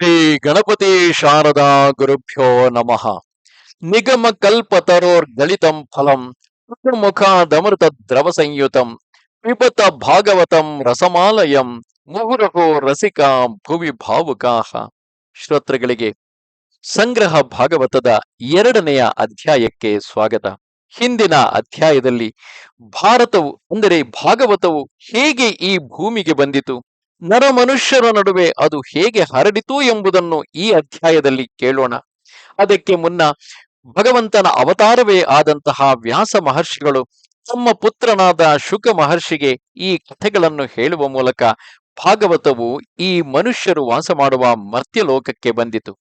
ಶ್ರೀ ಗಣಪತಿ ಶಾರದಾ ಗುರುಭ್ಯೋ ನಮಃ. ನಿಗಮ ಕಲ್ಪತರೋರ್ಗಲಿತಂ ಫಲಂ ಮುಖ ದಮೃತ ದ್ರವ ಸಂಯುತಂ ಪಿಬತ ಭಾಗವತಂ ರಸಮಾಲಯಂ, ಮುಹುರಹೋ ರಸಿಕ ಭುವಿ ಭಾವುಕಾಹ ಶ್ರೋತೃಗಳಿಗೆ, ಸಂಗ್ರಹ ಭಾಗವತದ ಎರಡನೆಯ ಅಧ್ಯಾಯಕ್ಕೆ ಸ್ವಾಗತ. ಹಿಂದಿನ ಅಧ್ಯಾಯದಲ್ಲಿ ಭಾರತವು, ಅಂದರೆ ಭಾಗವತವು ಹೇಗೆ ಈ ಭೂಮಿಗೆ ಬಂದಿತು? ನರಮನುಷ್ಯರ ನಡುವೆ ಅದು ಹೇಗೆ ಹರಡಿತು ಎಂಬುದನ್ನು ಈ ಅಧ್ಯಾಯದಲ್ಲಿ ಕೇಳೋಣ. ಅದಕ್ಕೆ ಮುನ್ನ ಭಗವಂತನ ಅವತಾರವೇ ಆದಂತಹ ವ್ಯಾಸ ಮಹರ್ಷಿಗಳು ತಮ್ಮ ಪುತ್ರನಾದ ಶುಕ ಮಹರ್ಷಿಗೆ ಈ ಕಥೆಗಳನ್ನು ಹೇಳುವ ಮೂಲಕ ಭಾಗವತವು ಈ ಮನುಷ್ಯರು ವಾಸ ಮಾಡುವ ಮರ್ತ್ಯಲೋಕಕ್ಕೆ ಬಂದಿತು.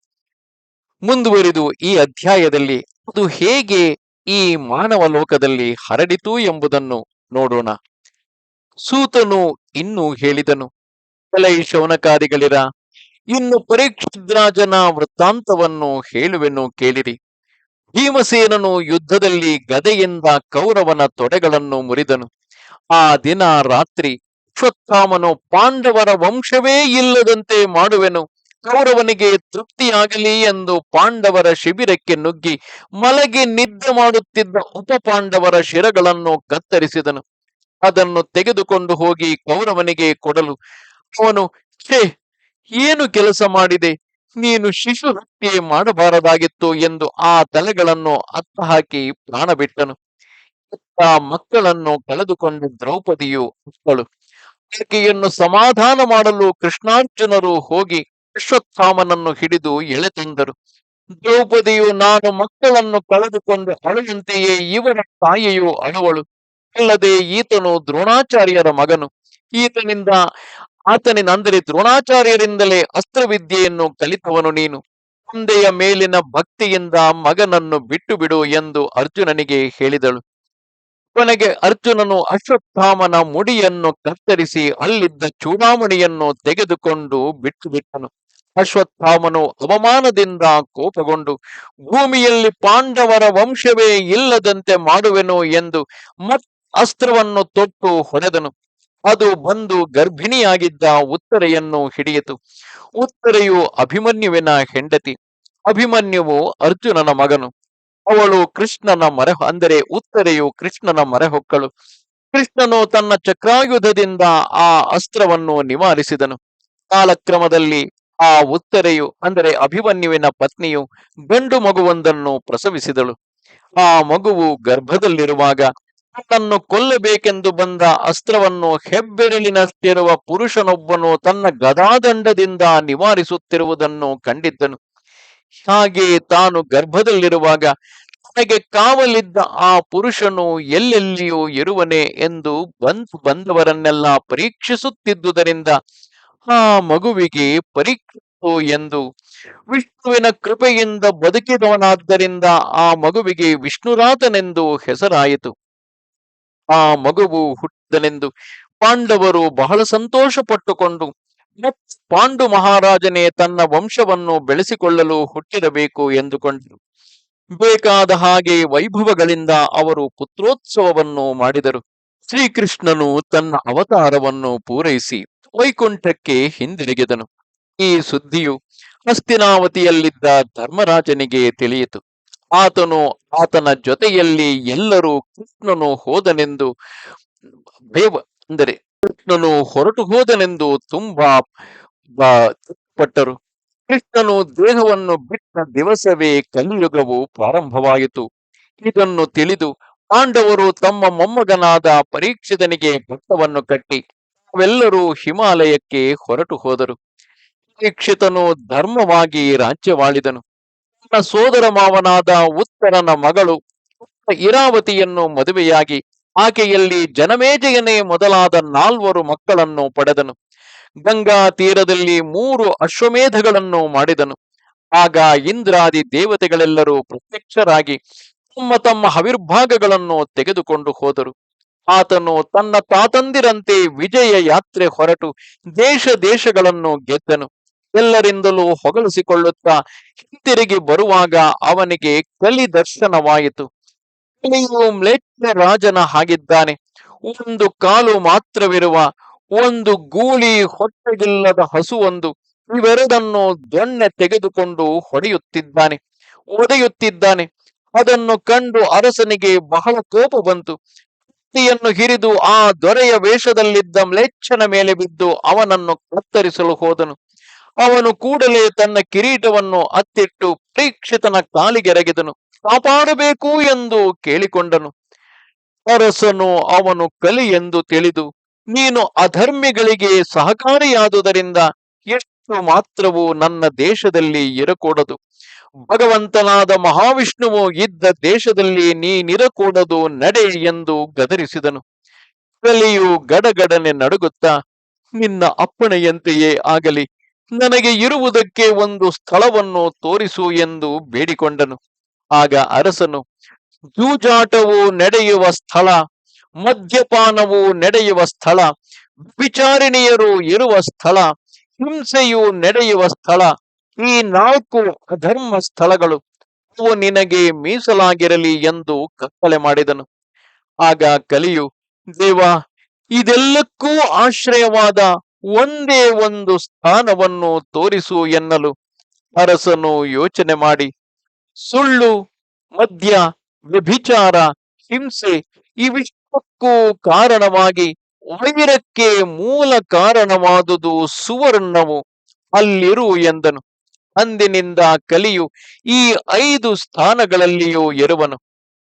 ಮುಂದುವರಿದು ಈ ಅಧ್ಯಾಯದಲ್ಲಿ ಅದು ಹೇಗೆ ಈ ಮಾನವ ಲೋಕದಲ್ಲಿ ಹರಡಿತು ಎಂಬುದನ್ನು ನೋಡೋಣ. ಸೂತನು ಇನ್ನೂ ಹೇಳಿದನು ಎಲೈ ಶೌನಕಾದಿಗಳಿರ? ಇನ್ನು ಪರೀಕ್ಷಿದ್ರಾಜನ ವೃತ್ತಾಂತವನ್ನು ಹೇಳುವೆನು ಕೇಳಿರಿ. ಭೀಮಸೇನನು ಯುದ್ಧದಲ್ಲಿ ಗದೆಯಿಂದ ಕೌರವನ ತೊಡೆಗಳನ್ನು ಮುರಿದನು. ಆ ದಿನ ರಾತ್ರಿ ಅಶ್ವತ್ಥಾಮನು ಪಾಂಡವರ ವಂಶವೇ ಇಲ್ಲದಂತೆ ಮಾಡುವೆನು. ಕೌರವನಿಗೆ ತೃಪ್ತಿಯಾಗಲಿ ಎಂದು ಪಾಂಡವರ ಶಿಬಿರಕ್ಕೆ ನುಗ್ಗಿ ಮಲಗಿ ನಿದ್ದೆ ಮಾಡುತ್ತಿದ್ದ ಉಪ ಪಾಂಡವರ ಶಿರಗಳನ್ನು ಕತ್ತರಿಸಿದನು. ಅದನ್ನು ತೆಗೆದುಕೊಂಡು ಹೋಗಿ ಕೌರವನಿಗೆ ಕೊಡಲು ಅವನು, ಛೇ, ಏನು ಕೆಲಸ ಮಾಡಿದೆ? ನೀನು ಶಿಶು ಹತ್ಯೆ ಮಾಡಬಾರದಾಗಿತ್ತು ಎಂದು ಆ ತಲೆಗಳನ್ನು ಅತ್ತ ಹಾಕಿ ಪ್ರಾಣ ಬಿಟ್ಟನು ಮಕ್ಕಳನ್ನು ಕಳೆದುಕೊಂಡ ದ್ರೌಪದಿಯು ಅಕ್ಕಳು ಆಕೆಯನ್ನು ಸಮಾಧಾನ ಮಾಡಲು ಕೃಷ್ಣಾರ್ಜುನರು ಹೋಗಿ ಅಶ್ವತ್ಥಾಮನನ್ನು ಹಿಡಿದು ಎಳೆ ತಂದರು. ದ್ರೌಪದಿಯು, ನಾನು ಮಕ್ಕಳನ್ನು ಕಳೆದುಕೊಂಡು ಅಳುವಂತೆಯೇ ಇವನ ತಾಯಿಯು ಅಳುವಳು. ಅಲ್ಲದೆ ಈತನು ದ್ರೋಣಾಚಾರ್ಯರ ಮಗನು. ಈತನಿಂದ ಆತನಿನ ಅಂದರೆ ದ್ರೋಣಾಚಾರ್ಯರಿಂದಲೇ ಅಸ್ತ್ರವಿದ್ಯೆಯನ್ನು ಕಲಿತವನು ನೀನು. ತಂದೆಯ ಮೇಲಿನ ಭಕ್ತಿಯಿಂದ ಮಗನನ್ನು ಬಿಟ್ಟು ಬಿಡು ಎಂದು ಅರ್ಜುನನಿಗೆ ಹೇಳಿದಳು. ಕೊನೆಗೆ ಅರ್ಜುನನು ಅಶ್ವತ್ಥಾಮನ ಮುಡಿಯನ್ನು ಕತ್ತರಿಸಿ ಅಲ್ಲಿದ್ದ ಚೂಡಾಮಣಿಯನ್ನು ತೆಗೆದುಕೊಂಡು ಬಿಟ್ಟು ಬಿಟ್ಟನು ಅಶ್ವತ್ಥಾಮನು ಅವಮಾನದಿಂದ ಕೋಪಗೊಂಡು, ಭೂಮಿಯಲ್ಲಿ ಪಾಂಡವರ ವಂಶವೇ ಇಲ್ಲದಂತೆ ಮಾಡುವೆನು ಎಂದು ಮತ್ ಅಸ್ತ್ರವನ್ನು ತೊಟ್ಟು ಹೊಡೆದನು. ಅದು ಬಂದು ಗರ್ಭಿಣಿಯಾಗಿದ್ದ ಉತ್ತರೆಯನ್ನು ಹಿಡಿಯಿತು. ಉತ್ತರೆಯು ಅಭಿಮನ್ಯುವಿನ ಹೆಂಡತಿ. ಅಭಿಮನ್ಯುವು ಅರ್ಜುನನ ಮಗನು. ಅವಳು ಕೃಷ್ಣನ ಮರೆ, ಅಂದರೆ ಉತ್ತರೆಯು ಕೃಷ್ಣನ ಮರೆಹೊಕ್ಕಳು. ಕೃಷ್ಣನು ತನ್ನ ಚಕ್ರಾಯುಧದಿಂದ ಆ ಅಸ್ತ್ರವನ್ನು ನಿವಾರಿಸಿದನು. ಕಾಲಕ್ರಮದಲ್ಲಿ ಆ ಉತ್ತರೆಯು, ಅಂದರೆ ಅಭಿಮನ್ಯುವಿನ ಪತ್ನಿಯು ಗಂಡು ಮಗುವೊಂದನ್ನು ಪ್ರಸವಿಸಿದಳು. ಆ ಮಗುವು ಗರ್ಭದಲ್ಲಿರುವಾಗ ತನ್ನನ್ನು ಕೊಲ್ಲಬೇಕೆಂದು ಬಂದ ಅಸ್ತ್ರವನ್ನು ಹೆಬ್ಬೆರಳಿನಷ್ಟಿರುವ ಪುರುಷನೊಬ್ಬನು ತನ್ನ ಗದಾದಂಡದಿಂದ ನಿವಾರಿಸುತ್ತಿರುವುದನ್ನು ಕಂಡಿದ್ದನು. ಹಾಗೆ ತಾನು ಗರ್ಭದಲ್ಲಿರುವಾಗ ತನಗೆ ಕಾವಲಿದ್ದ ಆ ಪುರುಷನು ಎಲ್ಲೆಲ್ಲಿಯೂ ಇರುವನೆ ಎಂದು ಬಂದು ಬಂದವರನ್ನೆಲ್ಲ ಪರೀಕ್ಷಿಸುತ್ತಿದ್ದುದರಿಂದ ಆ ಮಗುವಿಗೆ ಪರೀಕ್ಷಿಸು ಎಂದು ವಿಷ್ಣುವಿನ ಕೃಪೆಯಿಂದ ಬದುಕಿದವನಾದ್ದರಿಂದ ಆ ಮಗುವಿಗೆ ವಿಷ್ಣುರಾತನೆಂದು ಹೆಸರಾಯಿತು. ಆ ಮಗುವು ಹುಟ್ಟಿದನೆಂದು ಪಾಂಡವರು ಬಹಳ ಸಂತೋಷ ಪಟ್ಟುಕೊಂಡು ಪಾಂಡು ಮಹಾರಾಜನೇ ತನ್ನ ವಂಶವನ್ನು ಬೆಳೆಸಿಕೊಳ್ಳಲು ಹುಟ್ಟಿರಬೇಕು ಎಂದುಕೊಂಡರು. ಬೇಕಾದ ಹಾಗೆ ವೈಭವಗಳಿಂದ ಅವರು ಪುತ್ರೋತ್ಸವವನ್ನು ಮಾಡಿದರು. ಶ್ರೀಕೃಷ್ಣನು ತನ್ನ ಅವತಾರವನ್ನು ಪೂರೈಸಿ ವೈಕುಂಠಕ್ಕೆ ಹಿಂದಿರುಗಿದನು. ಈ ಸುದ್ದಿಯು ಹಸ್ತಿನಾವತಿಯಲ್ಲಿದ್ದ ಧರ್ಮರಾಜನಿಗೆ ತಿಳಿಯಿತು. ಆತನು ಆತನ ಜೊತೆಯಲ್ಲಿ ಎಲ್ಲರೂ ಕೃಷ್ಣನು ಹೋದನೆಂದು ಭಯ ಅಂದರೆ ಕೃಷ್ಣನು ಹೊರಟು ಹೋದನೆಂದು ತುಂಬಾ ಪಟ್ಟರು ಕೃಷ್ಣನು ದೇಹವನ್ನು ಬಿಟ್ಟ ದಿವಸವೇ ಕಲಿಯುಗವು ಪ್ರಾರಂಭವಾಯಿತು. ಇದನ್ನು ತಿಳಿದು ಪಾಂಡವರು ತಮ್ಮ ಮೊಮ್ಮಗನಾದ ಪರೀಕ್ಷಿತನಿಗೆ ಭಕ್ತವನ್ನು ಕಟ್ಟಿ ಅವೆಲ್ಲರೂ ಹಿಮಾಲಯಕ್ಕೆ ಹೊರಟು ಹೋದರು. ಪರೀಕ್ಷಿತನು ಧರ್ಮವಾಗಿ ರಾಜ್ಯವಾಳಿದನು. ತನ್ನ ಸೋದರ ಮಾವನಾದ ಉತ್ತರನ ಮಗಳು ಇರಾವತಿಯನ್ನು ಮದುವೆಯಾಗಿ ಆಕೆಯಲ್ಲಿ ಜನಮೇಜಯನೇ ಮೊದಲಾದ ನಾಲ್ವರು ಮಕ್ಕಳನ್ನು ಪಡೆದನು. ಗಂಗಾ ತೀರದಲ್ಲಿ ಮೂರು ಅಶ್ವಮೇಧಗಳನ್ನು ಮಾಡಿದನು. ಆಗ ಇಂದ್ರಾದಿ ದೇವತೆಗಳೆಲ್ಲರೂ ಪ್ರತ್ಯಕ್ಷರಾಗಿ ತಮ್ಮ ತಮ್ಮ ಹವಿರ್ಭಾಗಗಳನ್ನು ತೆಗೆದುಕೊಂಡು ಹೋದರು. ಆತನು ತನ್ನ ತಾತಂದಿರಂತೆ ವಿಜಯ ಯಾತ್ರೆ ಹೊರಟು ದೇಶ ದೇಶಗಳನ್ನು ಗೆದ್ದನು. ಎಲ್ಲರಿಂದಲೂ ಹೊಗಳಿಸಿಕೊಳ್ಳುತ್ತಾ ಹಿಂತಿರುಗಿ ಬರುವಾಗ ಅವನಿಗೆ ಕಲಿ ದರ್ಶನವಾಯಿತು. ಕಲಿಯು ಮ್ಲೇಚ್ಛ ರಾಜನ ಹಾಗಿದ್ದಾನೆ. ಒಂದು ಕಾಲು ಮಾತ್ರವಿರುವ ಒಂದು ಗೂಳಿ ಹೊಟ್ಟೆಗಿಲ್ಲದ ಹಸುವೊಂದು ಇವೆರಡನ್ನು ದೊಣ್ಣೆ ತೆಗೆದುಕೊಂಡು ಹೊಡೆಯುತ್ತಿದ್ದಾನೆ. ಒಡೆಯುತ್ತಿದ್ದಾನೆ. ಅದನ್ನು ಕಂಡು ಅರಸನಿಗೆ ಬಹಳ ಕೋಪ ಬಂತು. ಕತ್ತಿಯನ್ನು ಹಿರಿದು ಆ ದೊರೆಯ ವೇಷದಲ್ಲಿದ್ದ ಮ್ಲೇಚ್ಛನ ಮೇಲೆ ಬಿದ್ದು ಅವನನ್ನು ಕತ್ತರಿಸಲು ಹೋದನು. ಅವನು ಕೂಡಲೇ ತನ್ನ ಕಿರೀಟವನ್ನು ಅತ್ತಿಟ್ಟು ಪ್ರೀಕ್ಷಿತನ ಕಾಲಿಗೆರಗಿದನು. ಕಾಪಾಡಬೇಕು ಎಂದು ಕೇಳಿಕೊಂಡನು. ಅರಸನು ಅವನು ಕಲಿ ಎಂದು ತಿಳಿದು, ನೀನು ಅಧರ್ಮಿಗಳಿಗೆ ಸಹಕಾರಿಯಾದುದರಿಂದ ಎಷ್ಟು ಮಾತ್ರವೂ ನನ್ನ ದೇಶದಲ್ಲಿ ಇರಕೂಡದು. ಭಗವಂತನಾದ ಮಹಾವಿಷ್ಣುವು ಇದ್ದ ದೇಶದಲ್ಲಿ ನೀನಿರಕೂಡದು ನಡೆ ಎಂದು ಗದರಿಸಿದನು. ಕಲಿಯು ಗಡಗಡನೆ ನಡುಗುತ್ತಾ, ನಿನ್ನ ಅಪ್ಪಣೆಯಂತೆಯೇ ಆಗಲಿ. ನನಗೆ ಇರುವುದಕ್ಕೆ ಒಂದು ಸ್ಥಳವನ್ನು ತೋರಿಸು ಎಂದು ಬೇಡಿಕೊಂಡನು. ಆಗ ಅರಸನು, ಜೂಜಾಟವು ನಡೆಯುವ ಸ್ಥಳ, ಮದ್ಯಪಾನವು ನಡೆಯುವ ಸ್ಥಳ, ವಿಚಾರಣೆಯರು ಇರುವ ಸ್ಥಳ, ಹಿಂಸೆಯು ನಡೆಯುವ ಸ್ಥಳ, ಈ ನಾಲ್ಕು ಅಧರ್ಮ ಸ್ಥಳಗಳು, ಅವು ನಿನಗೆ ಮೀಸಲಾಗಿರಲಿ ಎಂದು ಕತ್ತಲೆ ಮಾಡಿದನು. ಆಗ ಕಲಿಯು, ದೇವ, ಇದೆಲ್ಲಕ್ಕೂ ಆಶ್ರಯವಾದ ಒಂದೇ ಒಂದು ಸ್ಥಾನವನ್ನು ತೋರಿಸು ಎನ್ನಲು ಅರಸನು ಯೋಚನೆ ಮಾಡಿ, ಸುಳ್ಳು, ಮದ್ಯ, ವ್ಯಭಿಚಾರ, ಹಿಂಸೆ ಇವಿಷ್ಟಕ್ಕೂ ಕಾರಣವಾಗಿ ವೈರಕ್ಕೆ ಮೂಲ ಕಾರಣವಾದುದು ಸುವರ್ಣವು ಅಲ್ಲಿರು ಎಂದನು. ಅಂದಿನಿಂದ ಕಲಿಯು ಈ ಐದು ಸ್ಥಾನಗಳಲ್ಲಿಯೂ ಇರುವನು.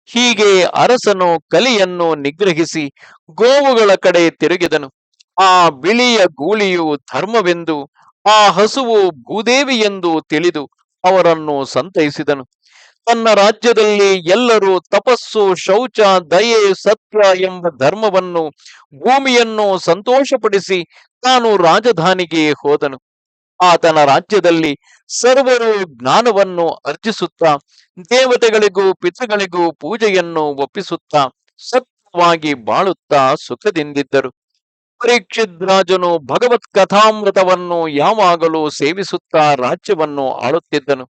ಹೀಗೆ ಅರಸನು ಕಲಿಯನ್ನು ನಿಗ್ರಹಿಸಿ ಗೋವುಗಳ ಕಡೆ ತಿರುಗಿದನು. ಆ ಬಿಳಿಯ ಗೂಳಿಯು ಧರ್ಮವೆಂದು, ಆ ಹಸುವು ಭೂದೇವಿ ಎಂದು ತಿಳಿದು ಅವರನ್ನು ಸಂತೈಸಿದನು. ತನ್ನ ರಾಜ್ಯದಲ್ಲಿ ಎಲ್ಲರೂ ತಪಸ್ಸು, ಶೌಚ, ದಯೆ, ಸತ್ಯ ಎಂಬ ಧರ್ಮವನ್ನು ಭೂಮಿಯನ್ನು ಸಂತೋಷಪಡಿಸಿ ತಾನು ರಾಜಧಾನಿಗೆ ಹೋದನು. ಆತನ ರಾಜ್ಯದಲ್ಲಿ ಸರ್ವರು ಜ್ಞಾನವನ್ನು ಅರ್ಜಿಸುತ್ತಾ, ದೇವತೆಗಳಿಗೂ ಪಿತೃಗಳಿಗೂ ಪೂಜೆಯನ್ನು ಒಪ್ಪಿಸುತ್ತಾ, ಸತ್ಯವಾಗಿ ಬಾಳುತ್ತಾ ಸುಖದಿಂದಿದ್ದರು. ಪರೀಕ್ಷಿತ್ ರಾಜನು ಭಗವತ್ ಕಥಾಮೃತವನ್ನು ಯಾವಾಗಲೂ ಸೇವಿಸುತ್ತಾ ರಾಜ್ಯವನ್ನು ಆಳುತ್ತಿದ್ದನು.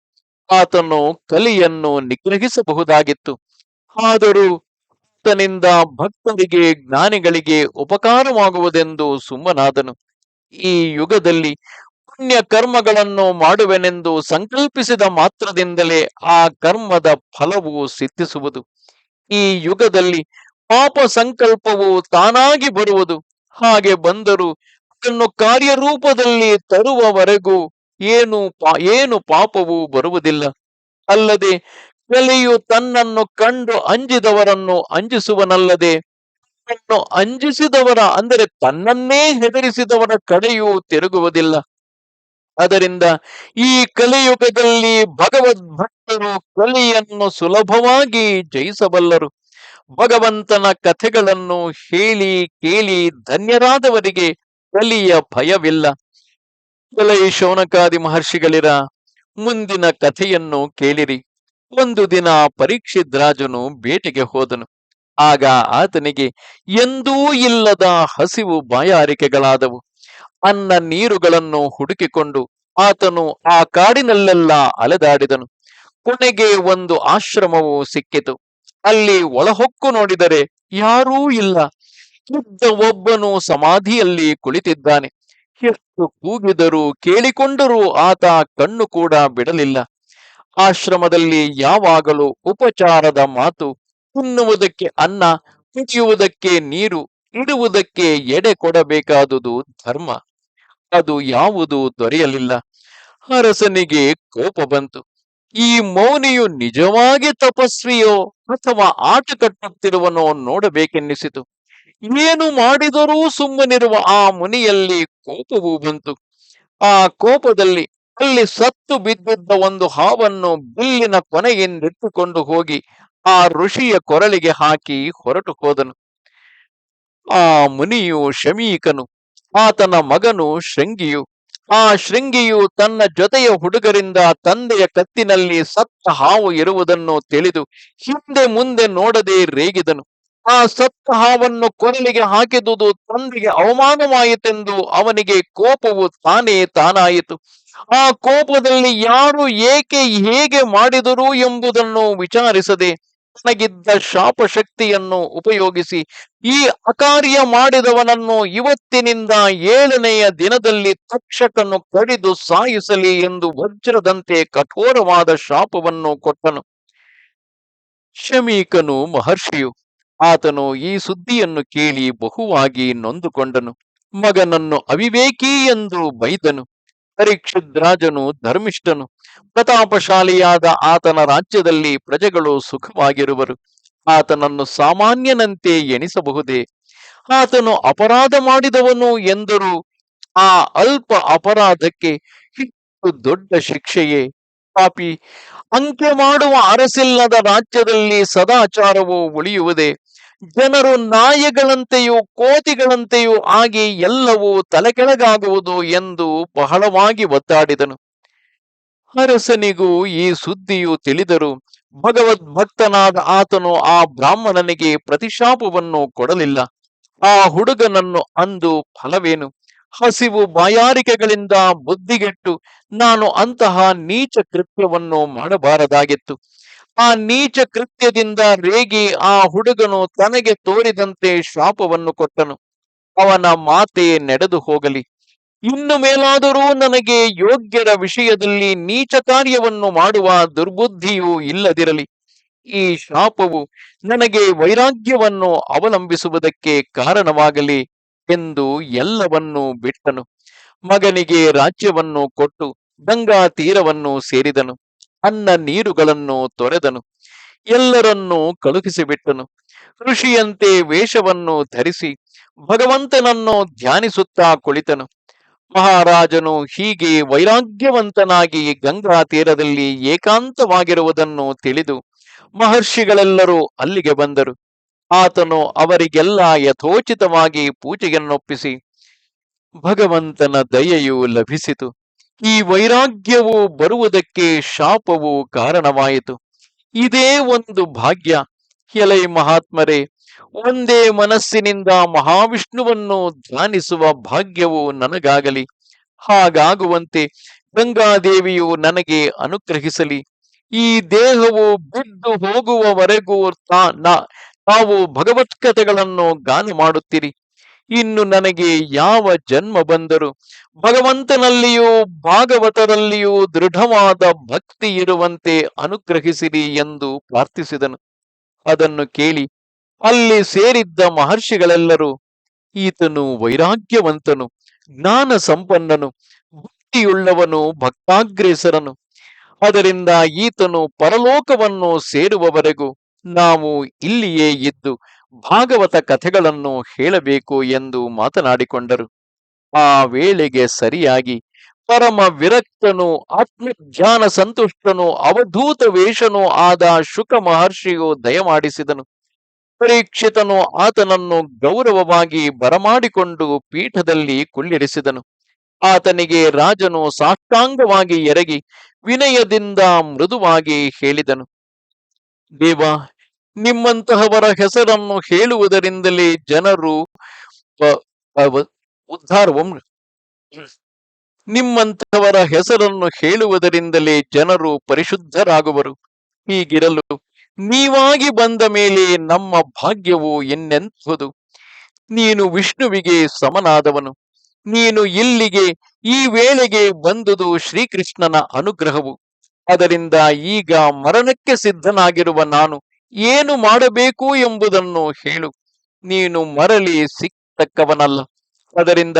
ಆತನು ಕಲಿಯನ್ನು ನಿಗ್ರಹಿಸಬಹುದಾಗಿತ್ತು. ಆದರೂ ಆತನಿಂದ ಭಕ್ತರಿಗೆ, ಜ್ಞಾನಿಗಳಿಗೆ ಉಪಕಾರವಾಗುವುದೆಂದು ಸುಮ್ಮನಾದನು. ಈ ಯುಗದಲ್ಲಿ ಪುಣ್ಯ ಕರ್ಮಗಳನ್ನು ಮಾಡುವೆನೆಂದು ಸಂಕಲ್ಪಿಸಿದ ಮಾತ್ರದಿಂದಲೇ ಆ ಕರ್ಮದ ಫಲವು ಸಿದ್ಧಿಸುವುದು. ಈ ಯುಗದಲ್ಲಿ ಪಾಪ ಸಂಕಲ್ಪವು ತಾನಾಗಿ ಬರುವುದು. ಹಾಗೆ ಬಂದರು. ಅದನ್ನು ಕಾರ್ಯರೂಪದಲ್ಲಿ ತರುವವರೆಗೂ ಏನು ಏನು ಪಾಪವೂ ಬರುವುದಿಲ್ಲ. ಅಲ್ಲದೆ ಕಲೆಯು ತನ್ನನ್ನು ಕಂಡು ಅಂಜಿದವರನ್ನು ಅಂಜಿಸುವನಲ್ಲದೆ ತನ್ನನ್ನು ಅಂಜಿಸಿದವರ, ಅಂದರೆ ತನ್ನನ್ನೇ ಹೆದರಿಸಿದವರ ಕಡೆಯೂ ತಿರುಗುವುದಿಲ್ಲ. ಅದರಿಂದ ಈ ಕಲಿಯುಗದಲ್ಲಿ ಭಗವದ್ಭಕ್ತರು ಕಲಿಯನ್ನು ಸುಲಭವಾಗಿ ಜಯಿಸಬಲ್ಲರು. ಭಗವಂತನ ಕಥೆಗಳನ್ನು ಹೇಳಿ, ಕೇಳಿ ಧನ್ಯರಾದವರಿಗೆ ಕಲಿಯ ಭಯವಿಲ್ಲ. ಕಲೈ ಶೌನಕಾದಿ ಮಹರ್ಷಿಗಳಿರ ಮುಂದಿನ ಕಥೆಯನ್ನು ಕೇಳಿರಿ. ಒಂದು ದಿನ ಪರೀಕ್ಷಿತ್ ರಾಜನು ಬೇಟೆಗೆ ಹೋದನು. ಆಗ ಆತನಿಗೆ, ಎಂದೂ ಇಲ್ಲದ ಹಸಿವು ಬಾಯಾರಿಕೆಗಳಾದವು. ಅನ್ನ ನೀರುಗಳನ್ನು ಹುಡುಕಿಕೊಂಡು ಆತನು ಆ ಕಾಡಿನಲ್ಲೆಲ್ಲ ಅಲೆದಾಡಿದನು. ಕೊನೆಗೆ ಒಂದು ಆಶ್ರಮವು ಸಿಕ್ಕಿತು. ಅಲ್ಲಿ ಒಳಹೊಕ್ಕು ನೋಡಿದರೆ ಯಾರೂ ಇಲ್ಲ. ಇದ್ದ ಒಬ್ಬನು ಸಮಾಧಿಯಲ್ಲಿ ಕುಳಿತಿದ್ದಾನೆ. ಎಷ್ಟು ಕೂಗಿದರೂ ಕೇಳಿಕೊಂಡರೂ ಆತ ಕಣ್ಣು ಕೂಡ ಬಿಡಲಿಲ್ಲ. ಆಶ್ರಮದಲ್ಲಿ ಯಾವಾಗಲೂ ಉಪಚಾರದ ಮಾತು, ತಿನ್ನುವುದಕ್ಕೆ ಅನ್ನ, ಕುಡಿಯುವುದಕ್ಕೆ ನೀರು, ಇಡುವುದಕ್ಕೆ ಎಡೆ ಕೊಡಬೇಕಾದುದು ಧರ್ಮ. ಅದು ಯಾವುದು ದೊರೆಯಲಿಲ್ಲ. ಅರಸನಿಗೆ ಕೋಪ ಬಂತು. ಈ ಮೌನಿಯು ನಿಜವಾಗಿ ತಪಸ್ವಿಯೋ ಅಥವಾ ಆಟ ಕಟ್ಟುತ್ತಿರುವನೋ ನೋಡಬೇಕೆನ್ನಿಸಿತು. ಏನು ಮಾಡಿದರೂ ಸುಮ್ಮನಿರುವ ಆ ಮುನಿಯಲ್ಲಿ ಕೋಪವು ಬಂತು. ಆ ಕೋಪದಲ್ಲಿ ಅಲ್ಲಿ ಸತ್ತು ಬಿದ್ದಿದ್ದ ಒಂದು ಹಾವನ್ನು ಬಿಲ್ಲಿನ ಕೊನೆಯಿಂದಿಟ್ಟುಕೊಂಡು ಹೋಗಿ ಆ ಋಷಿಯ ಕೊರಳಿಗೆ ಹಾಕಿ ಹೊರಟು ಹೋದನು. ಆ ಮುನಿಯು ಶಮೀಕನು, ಆತನ ಮಗನು ಶೃಂಗಿಯು ಆ ಶೃಂಗಿಯು ತನ್ನ ಜೊತೆಯ ಹುಡುಗರಿಂದ ತಂದೆಯ ಕತ್ತಿನಲ್ಲಿ ಸತ್ತ ಹಾವು ಇರುವುದನ್ನು ತಿಳಿದು ಹಿಂದೆ ಮುಂದೆ ನೋಡದೆ ರೇಗಿದನು. ಆ ಸತ್ತ ಹಾವನ್ನು ಕೊರಳಿಗೆ ಹಾಕಿದುದು ತಂದೆಗೆ ಅವಮಾನವಾಯಿತೆಂದು ಅವನಿಗೆ ಕೋಪವು ತಾನೇ ತಾನಾಯಿತು. ಆ ಕೋಪದಲ್ಲಿ ಯಾರು ಏಕೆ ಹೇಗೆ ಮಾಡಿದರು ಎಂಬುದನ್ನು ವಿಚಾರಿಸದೆ ತನಗಿದ್ದ ಶಾಪ ಶಕ್ತಿಯನ್ನು ಉಪಯೋಗಿಸಿ ಈ ಅಕಾರ್ಯ ಮಾಡಿದವನನ್ನು ಇವತ್ತಿನಿಂದ ಏಳನೆಯ ದಿನದಲ್ಲಿ ತಕ್ಷಕನು ಕಡಿದು ಸಾಯಿಸಲಿ ಎಂದು ವಜ್ರದಂತೆ ಕಠೋರವಾದ ಶಾಪವನ್ನು ಕೊಟ್ಟನು. ಶಮೀಕನು ಮಹರ್ಷಿಯು ಆತನು ಈ ಸುದ್ದಿಯನ್ನು ಕೇಳಿ ಬಹುವಾಗಿ ನೊಂದುಕೊಂಡನು. ಮಗನನ್ನು ಅವಿವೇಕಿ ಎಂದು ಬೈದನು. ಪರೀಕ್ಷಿತ್ ರಾಜನು ಧರ್ಮಿಷ್ಠನು. ಪ್ರತಾಪಶಾಲಿಯಾದ ಆತನ ರಾಜ್ಯದಲ್ಲಿ ಪ್ರಜೆಗಳು ಸುಖವಾಗಿರುವರು. ಆತನನ್ನು ಸಾಮಾನ್ಯನಂತೆ ಎಣಿಸಬಹುದೇ? ಆತನು ಅಪರಾಧ ಮಾಡಿದವನು ಎಂದರು. ಆ ಅಲ್ಪ ಅಪರಾಧಕ್ಕೆ ಹೆಚ್ಚು ದೊಡ್ಡ ಶಿಕ್ಷೆಯೇ? ಪಾಪಿ ಅಂಕೆ ಮಾಡುವ ಅರಸಿಲ್ಲದ ರಾಜ್ಯದಲ್ಲಿ ಸದಾಚಾರವು ಉಳಿಯುವುದೇ? ಜನರು ನಾಯಿಗಳಂತೆಯೂ ಕೋತಿಗಳಂತೆಯೂ ಆಗಿ ಎಲ್ಲವೂ ತಲೆಕೆಳಗಾಗುವುದು ಎಂದು ಬಹಳವಾಗಿ ಒತ್ತಾಡಿದನು ಅರಸನಿಗೂ ಈ ಸುದ್ದಿಯು ತಿಳಿದರು ಭಗವದ್ಭಕ್ತನಾದ ಆತನು ಆ ಬ್ರಾಹ್ಮಣನಿಗೆ ಪ್ರತಿಶಾಪವನ್ನು ಕೊಡಲಿಲ್ಲ. ಆ ಹುಡುಗನನ್ನು ಅಂದು ಫಲವೇನು? ಹಸಿವು ಬಾಯಾರಿಕೆಗಳಿಂದ ಬುದ್ಧಿಗೆಟ್ಟು ನಾನು ಅಂತಹ ನೀಚ ಕೃತ್ಯವನ್ನು ಮಾಡಬಾರದಾಗಿತ್ತು. ಆ ನೀಚ ಕೃತ್ಯದಿಂದ ರೇಗಿ ಆ ಹುಡುಗನು ತನಗೆ ತೋರಿದಂತೆ ಶಾಪವನ್ನು ಕೊಟ್ಟನು. ಅವನ ಮಾತೆ ನಡೆದು ಹೋಗಲಿ. ಇನ್ನು ಮೇಲಾದರೂ ನನಗೆ ಯೋಗ್ಯರ ವಿಷಯದಲ್ಲಿ ನೀಚ ಕಾರ್ಯವನ್ನು ಮಾಡುವ ದುರ್ಬುದ್ಧಿಯೂ ಇಲ್ಲದಿರಲಿ. ಈ ಶಾಪವು ನನಗೆ ವೈರಾಗ್ಯವನ್ನು ಅವಲಂಬಿಸುವುದಕ್ಕೆ ಕಾರಣವಾಗಲಿ ಎಂದು ಎಲ್ಲವನ್ನೂ ಬಿಟ್ಟನು. ಮಗನಿಗೆ ರಾಜ್ಯವನ್ನು ಕೊಟ್ಟು ಗಂಗಾ ತೀರವನ್ನು ಸೇರಿದನು. ಅನ್ನ ನೀರುಗಳನ್ನು ತೊರೆದನು. ಎಲ್ಲರನ್ನೂ ಕಳುಹಿಸಿಬಿಟ್ಟನು. ಋಷಿಯಂತೆ ವೇಷವನ್ನು ಧರಿಸಿ ಭಗವಂತನನ್ನು ಧ್ಯಾನಿಸುತ್ತಾ ಕುಳಿತನು. ಮಹಾರಾಜನು ಹೀಗೆ ವೈರಾಗ್ಯವಂತನಾಗಿ ಗಂಗಾ ತೀರದಲ್ಲಿ ಏಕಾಂತವಾಗಿರುವುದನ್ನು ತಿಳಿದು ಮಹರ್ಷಿಗಳೆಲ್ಲರೂ ಅಲ್ಲಿಗೆ ಬಂದರು. ಆತನು ಅವರಿಗೆಲ್ಲ ಯಥೋಚಿತವಾಗಿ ಪೂಜೆಯನ್ನೊಪ್ಪಿಸಿ ಭಗವಂತನ ದಯೆಯು ಲಭಿಸಿತು. ಈ ವೈರಾಗ್ಯವು ಬರುವುದಕ್ಕೆ ಶಾಪವು ಕಾರಣವಾಯಿತು. ಇದೇ ಒಂದು ಭಾಗ್ಯ. ಎಲೈ ಮಹಾತ್ಮರೇ, ಒಂದೇ ಮನಸ್ಸಿನಿಂದ ಮಹಾವಿಷ್ಣುವನ್ನು ಧ್ಯಾನಿಸುವ ಭಾಗ್ಯವು ನನಗಾಗಲಿ. ಹಾಗಾಗುವಂತೆ ಗಂಗಾದೇವಿಯು ನನಗೆ ಅನುಗ್ರಹಿಸಲಿ. ಈ ದೇಹವು ಬಿದ್ದು ಹೋಗುವವರೆಗೂ ತಾ ನಾವು ಭಗವತ್ಕಥೆಗಳನ್ನು ಗಾನ ಮಾಡುತ್ತೀರಿ ಇನ್ನು ನನಗೆ ಯಾವ ಜನ್ಮ ಬಂದರೂ ಭಗವಂತನಲ್ಲಿಯೂ ಭಾಗವತರಲ್ಲಿಯೂ ದೃಢವಾದ ಭಕ್ತಿ ಇರುವಂತೆ ಅನುಗ್ರಹಿಸಿರಿ ಎಂದು ಪ್ರಾರ್ಥಿಸಿದನು. ಅದನ್ನು ಕೇಳಿ ಅಲ್ಲಿ ಸೇರಿದ್ದ ಮಹರ್ಷಿಗಳೆಲ್ಲರೂ ಈತನು ವೈರಾಗ್ಯವಂತನು, ಜ್ಞಾನ ಸಂಪನ್ನನು, ಭಕ್ತಿಯುಳ್ಳವನು, ಭಕ್ತಾಗ್ರೇಸರನು. ಅದರಿಂದ ಈತನು ಪರಲೋಕವನ್ನು ಸೇರುವವರೆಗೂ ನಾವು ಇಲ್ಲಿಯೇ ಇದ್ದು ಭಾಗವತ ಕಥೆಗಳನ್ನು ಹೇಳಬೇಕು ಎಂದು ಮಾತನಾಡಿಕೊಂಡರು. ಆ ವೇಳೆಗೆ ಸರಿಯಾಗಿ ಪರಮ ವಿರಕ್ತನು, ಆತ್ಮಜ್ಞಾನ ಸಂತುಷ್ಟನು, ಅವಧೂತ ವೇಷನೂ ಆದ ಶುಕ ಮಹರ್ಷಿಯು ದಯಮಾಡಿಸಿದನು ಪರೀಕ್ಷಿತನು ಆತನನ್ನು ಗೌರವವಾಗಿ ಬರಮಾಡಿಕೊಂಡು ಪೀಠದಲ್ಲಿ ಕುಳ್ಳಿರಿಸಿದನು. ಆತನಿಗೆ ರಾಜನು ಸಾಷ್ಟಾಂಗವಾಗಿ ಎರಗಿ ವಿನಯದಿಂದ ಮೃದುವಾಗಿ ಹೇಳಿದನು. ದೇವ ನಿಮ್ಮಂತಹವರ ಹೆಸರನ್ನು ಹೇಳುವುದರಿಂದಲೇ ಜನರು ಉದ್ಧಾರವಂ ನಿಮ್ಮಂತಹವರ ಹೆಸರನ್ನು ಹೇಳುವುದರಿಂದಲೇ ಜನರು ಪರಿಶುದ್ಧರಾಗುವರು. ಹೀಗಿರಲು ನೀವಾಗಿ ಬಂದ ಮೇಲೆ ನಮ್ಮ ಭಾಗ್ಯವು ಎನ್ನೆಂಥದು ನೀನು ವಿಷ್ಣುವಿಗೆ ಸಮನಾದವನು. ನೀನು ಇಲ್ಲಿಗೆ, ಈ ವೇಳೆಗೆ ಬಂದುದು ಶ್ರೀಕೃಷ್ಣನ ಅನುಗ್ರಹವು. ಅದರಿಂದ ಈಗ ಮರಣಕ್ಕೆ ಸಿದ್ಧನಾಗಿರುವ ನಾನು ಏನು ಮಾಡಬೇಕು ಎಂಬುದನ್ನು ಹೇಳು. ನೀನು ಮರಳಿ ಸಿಕ್ತಕ್ಕವನಲ್ಲ. ಅದರಿಂದ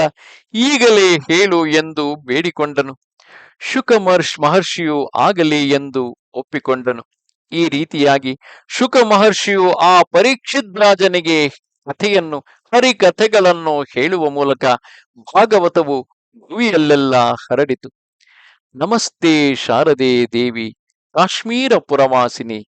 ಈಗಲೇ ಹೇಳು ಎಂದು ಬೇಡಿಕೊಂಡನು. ಶುಕ ಮಹರ್ಷ್ ಮಹರ್ಷಿಯು ಆಗಲಿ ಎಂದು ಒಪ್ಪಿಕೊಂಡನು. ಈ ರೀತಿಯಾಗಿ ಶುಕ ಮಹರ್ಷಿಯು ಆ ಪರೀಕ್ಷಿತ್ ರಾಜನಿಗೆ ಕಥೆಯನ್ನು, ಹರಿಕಥೆಗಳನ್ನು ಹೇಳುವ ಮೂಲಕ ಭಾಗವತವು ಭುವಿಯಲ್ಲೆಲ್ಲ ಹರಡಿತು. ನಮಸ್ತೆ ಶಾರದೆ ದೇವಿ, ಕಾಶ್ಮೀರ ಪುರವಾಸಿನಿ